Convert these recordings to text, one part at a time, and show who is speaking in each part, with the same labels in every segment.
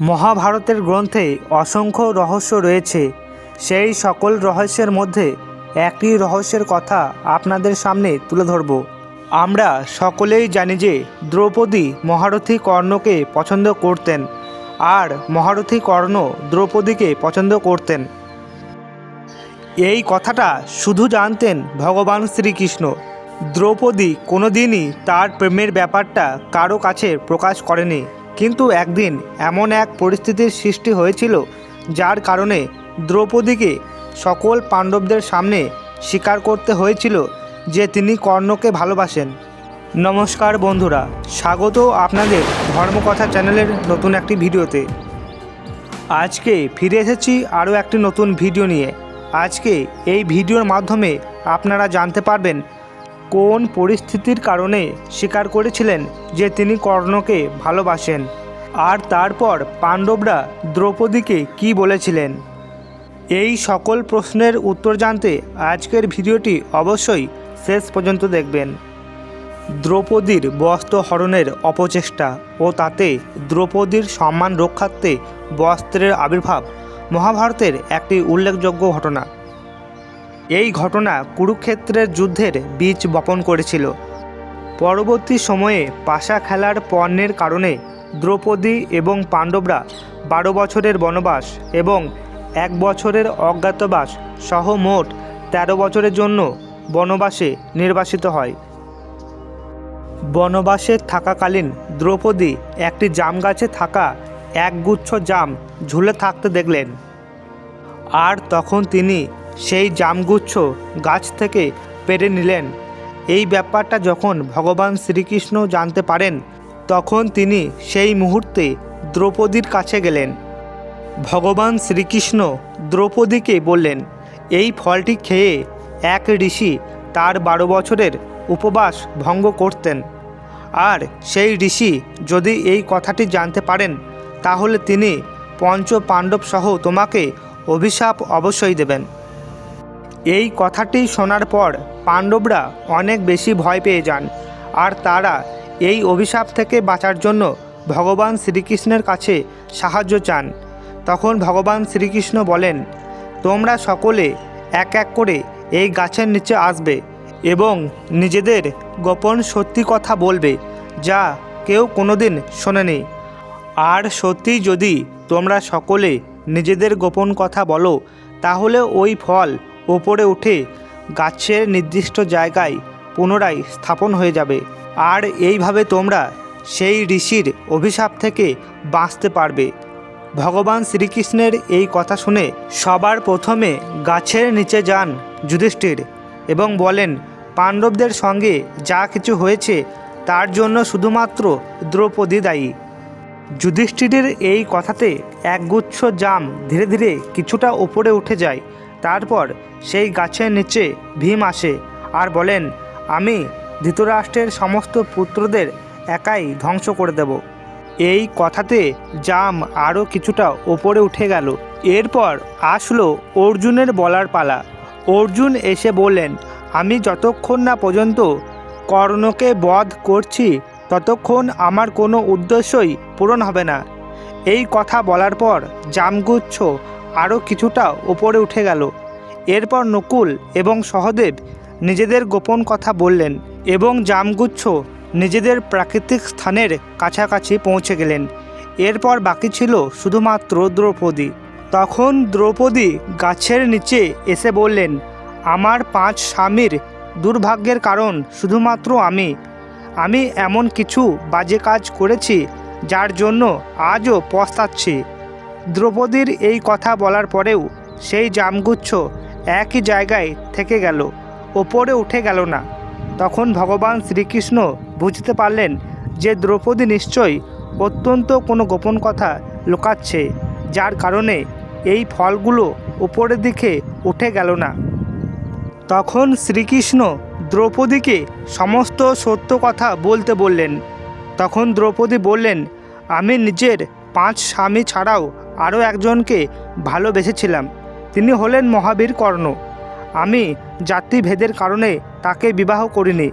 Speaker 1: মহাভারতের গ্রন্থে অসংখ্য রহস্য রয়েছে। সেই সকল রহস্যের মধ্যে একটি রহস্যের কথা আপনাদের সামনে তুলে ধরব। আমরা সকলেই জানি যে দ্রৌপদী মহারথী কর্ণকে পছন্দ করতেন আর মহারথী কর্ণ দ্রৌপদীকে পছন্দ করতেন। এই কথাটা শুধু জানতেন ভগবান শ্রীকৃষ্ণ। দ্রৌপদী কোনোদিনই তার প্রেমের ব্যাপারটা কারও কাছে প্রকাশ করেনি। কিন্তু একদিন এমন এক পরিস্থিতির সৃষ্টি হয়েছিল, যার কারণে দ্রৌপদীকে সকল পাণ্ডবদের সামনে স্বীকার করতে হয়েছিল যে তিনি কর্ণকে ভালোবাসেন। নমস্কার বন্ধুরা, স্বাগত আপনাদের ধর্মকথা চ্যানেলের নতুন একটি ভিডিওতে। আজকে ফিরে এসেছি আরও একটি নতুন ভিডিও নিয়ে। আজকে এই ভিডিওর মাধ্যমে আপনারা জানতে পারবেন কোন পরিস্থিতির কারণে স্বীকার করেছিলেন যে তিনি কর্ণকে ভালোবাসেন? আর তারপর পাণ্ডবরা দ্রৌপদীকে কি বলেছিলেন? এই সকল প্রশ্নের উত্তর জানতে আজকের ভিডিওটি অবশ্যই শেষ পর্যন্ত দেখবেন। দ্রৌপদীর বস্ত্র হরণের অপচেষ্টা ও তাতে দ্রৌপদীর সম্মান রক্ষার্থে বস্ত্রের আবির্ভাব মহাভারতের একটি উল্লেখযোগ্য ঘটনা। এই ঘটনা কুরুক্ষেত্রের যুদ্ধের বীজ বপন করেছিল। পরবর্তী সময়ে পাশা খেলার পণ্যের কারণে দ্রৌপদী এবং পাণ্ডবরা বারো বছরের বনবাস এবং এক বছরের অজ্ঞাতবাস সহ মোট তেরো বছরের জন্য বনবাসে নির্বাসিত হয়। বনবাসে থাকাকালীন দ্রৌপদী একটি জাম গাছে থাকা একগুচ্ছ জাম ঝুলে থাকতে দেখলেন। আর তখন তিনি সেই জামগুচ্ছ গাছ থেকে পেরে নিলেন। এই ব্যাপারটা যখন ভগবান শ্রীকৃষ্ণ জানতে পারেন, তখন তিনি সেই মুহূর্তে দ্রৌপদীর কাছে গেলেন। ভগবান শ্রীকৃষ্ণ দ্রৌপদীকে বললেন, এই ফলটি খেয়ে এক ঋষি তার বারো বছরের উপবাস ভঙ্গ করতেন। আর সেই ঋষি যদি এই কথাটি জানতে পারেন, তাহলে তিনি পঞ্চ পাণ্ডব সহ তোমাকে অভিশাপ অবশ্যই দেবেন। এই কথাটি শোনার পর পাণ্ডবরা অনেক বেশি ভয় পেয়ে যান, আর তারা এই অভিশাপ থেকে বাঁচার জন্য ভগবান শ্রীকৃষ্ণের কাছে সাহায্য চান। তখন ভগবান শ্রীকৃষ্ণ বলেন, তোমরা সকলে এক এক করে এই গাছের নিচে আসবে এবং নিজেদের গোপন সত্যি কথা বলবে, যা কেউ কোনোদিন শোনেনি। আর সত্যি যদি তোমরা সকলে নিজেদের গোপন কথা বলো, তাহলে ওই ফল ওপরে উঠে গাছের নির্দিষ্ট জায়গায় পুনরায় স্থাপন হয়ে যাবে। আর এইভাবে তোমরা সেই ঋষির অভিশাপ থেকে বাঁচতে পারবে। ভগবান শ্রীকৃষ্ণের এই কথা শুনে সবার প্রথমে গাছের নিচে যান যুধিষ্ঠির এবং বলেন, পাণ্ডবদের সঙ্গে যা কিছু হয়েছে তার জন্য শুধুমাত্র দ্রৌপদী দায়ী। যুধিষ্ঠিরের এই কথাতে একগুচ্ছ জাম ধীরে ধীরে কিছুটা ওপরে উঠে যায়। তারপর সেই গাছের নিচে ভীম আসে আর বলেন, আমি ধৃতরাষ্ট্রের সমস্ত পুত্রদের একাই ধ্বংস করে দেব। এই কথাতে জাম আরও কিছুটা ওপরে উঠে গেল। এরপর আসলো অর্জুনের বলার পালা। অর্জুন এসে বললেন, আমি যতক্ষণ না পর্যন্ত কর্ণকে বধ করছি, ততক্ষণ আমার কোনো উদ্দেশ্যই পূরণ হবে না। এই কথা বলার পর জামগুচ্ছ আরও কিছুটা ওপরে উঠে গেল। এরপর নকুল এবং সহদেব নিজেদের গোপন কথা বললেন এবং জামগুচ্ছ নিজেদের প্রাকৃতিক স্থানের কাছাকাছি পৌঁছে গেলেন। এরপর বাকি ছিল শুধুমাত্র দ্রৌপদী। তখন দ্রৌপদী গাছের নিচে এসে বললেন, আমার পাঁচ স্বামীর দুর্ভাগ্যের কারণ শুধুমাত্র আমি। আমি এমন কিছু বাজে কাজ করেছি যার জন্য আজও পস্তাচ্ছি। দ্রৌপদীর এই কথা বলার পরেও সেই জামগুচ্ছ একই জায়গায় থেকে গেল, ওপরে উঠে গেল না। তখন ভগবান শ্রীকৃষ্ণ বুঝতে পারলেন যে দ্রৌপদী নিশ্চয়ই অত্যন্ত কোনো গোপন কথা লুকাচ্ছে, যার কারণে এই ফলগুলো উপরের দিকে উঠে গেল না। তখন শ্রীকৃষ্ণ দ্রৌপদীকে সমস্ত সত্য কথা বলতে বললেন। তখন দ্রৌপদী বললেন, আমি নিজের পাঁচ স্বামী ছাড়াও আরও একজনকে ভালোবেসেছিলাম। তিনি হলেন মহাবীর কর্ণ। আমি জাতিভেদের কারণে তাকে বিবাহ করিনি,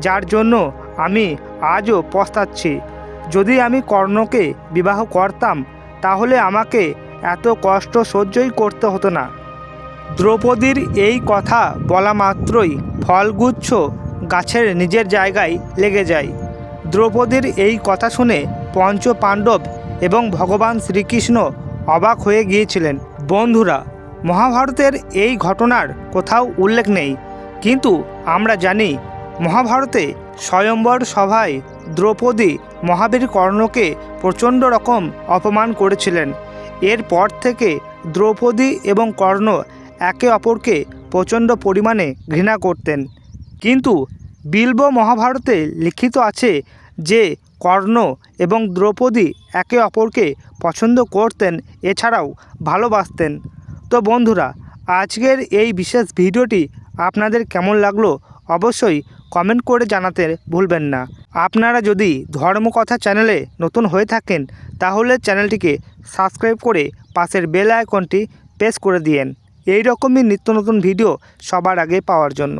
Speaker 1: যার জন্য আমি আজও পস্তাচ্ছি। যদি আমি কর্ণকে বিবাহ করতাম, তাহলে আমাকে এত কষ্ট সহ্যই করতে হতো না। দ্রৌপদীর এই কথা বলা মাত্রই ফলগুচ্ছ গাছের নিজের জায়গায় লেগে যায়। দ্রৌপদীর এই কথা শুনে পঞ্চ পাণ্ডব এবং ভগবান শ্রীকৃষ্ণ অবাক হয়ে গিয়েছিলেন। বন্ধুরা, মহাভারতের এই ঘটনার কোথাও উল্লেখ নেই। কিন্তু আমরা জানি, মহাভারতে স্বয়ম্বর সভায় দ্রৌপদী মহাবীর কর্ণকে প্রচণ্ড রকম অপমান করেছিলেন। এরপর থেকে দ্রৌপদী এবং কর্ণ একে অপরকে প্রচণ্ড পরিমাণে ঘৃণা করতেন। কিন্তু বিল্ব মহাভারতে লিখিত আছে যে কর্ণ এবং দ্রৌপদী একে অপরকে পছন্দ করতেন, এছাড়াও ভালোবাসতেন। তো বন্ধুরা, আজকের এই বিশেষ ভিডিওটি আপনাদের কেমন লাগল অবশ্যই কমেন্ট করে জানাতে ভুলবেন না। আপনারা যদি ধর্মকথা চ্যানেলে নতুন হয়ে থাকেন, তাহলে চ্যানেলটিকে সাবস্ক্রাইব করে পাশের বেল আইকনটি প্রেস করে দিয়েন। এই রকমই নিত্য নতুন ভিডিও সবার আগে পাওয়ার জন্য।